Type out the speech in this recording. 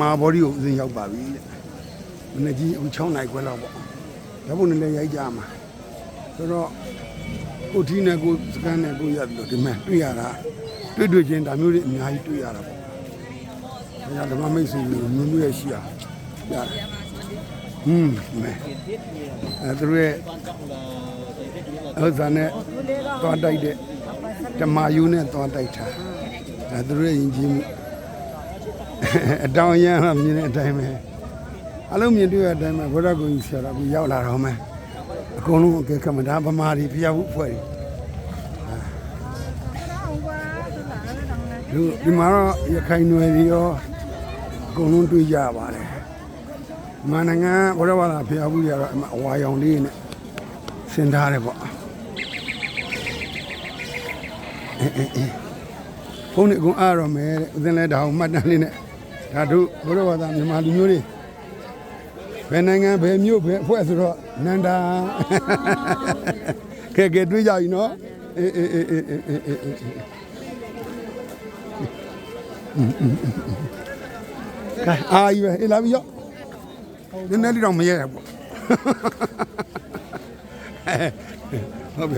မာဘော်ဒီကိုဦးစင်းရောက်ပါပြီတဲ့မနေ့ကြီးအခု6နိုင်ခွဲလောက်ပေါ့ဓာတ်ပုံနဲ့လည်းရိုက်ကြမှာဆိုတော့ကိုထီးနဲ့ကိုစကန်နဲ့ကိုရတယ်လို့ဒီမဲ့တွေ့ရတာတွေ့တွေ့ချင်းဒါမျိုးတွေအများကြီးတွေ့ရတာပေါ့ဒါကြောင့်ဓမ္မမိတ်ဆွေမျိုးမျိုးမျိုးရဲ့ရှိရရတယ်ဟွန်းမဲအဲသူတို့ရဲ့ဥစ္စာနဲ့သွားတိုက်တဲ့ဓမ္မယူနဲ့သွားတိုက်တာအဲသူတို့ရဲ့ယဉ်ကျေးမှု အတောင်ရမ်းမှမြင်တဲ့အတိုင်းပဲအလုံးမြင်တွေ့တဲ့အတိုင်းပဲဘုရားကိုကြီးဆရာတော်ကြီးရောက်လာတော့မယ်အကုန်လုံးအကဲကမ္မဒါဗမာတွေဖျားဖို့ဖွဲ့တွေဒီဒီမှာတော့ရခိုင်နွယ်တွေရောအကုန်လုံးတွေ့ကြပါတယ်မန္တန်ကဘုရားဘာသာဖျားဖို့တွေကတော့အမအဝါရောင်လေးနဲ့ဆင်ထားတယ်ပေါ့အေးအေးအေးဖုန်းနဲ့အကုန်အားရမယ်တဲ့ဦးဇင်းလဲဒါအောင်မှတ်တမ်းလေးနဲ့ ဒါတို့ဘုရားဘာသာမြန်မာလူမျိုးတွေဘယ်နိုင်ငံဘယ်မြို့ဘယ်အဖွဲ့ဆိုတော့နန္ဒာကဲကဲတွေးကြပြီနော်အေးအေးအေးအေးအေးအေးကဲအာယူပဲလာပြီရောနည်းနည်းလေးတော့မရရပေါ့ဟုတ်ပြီ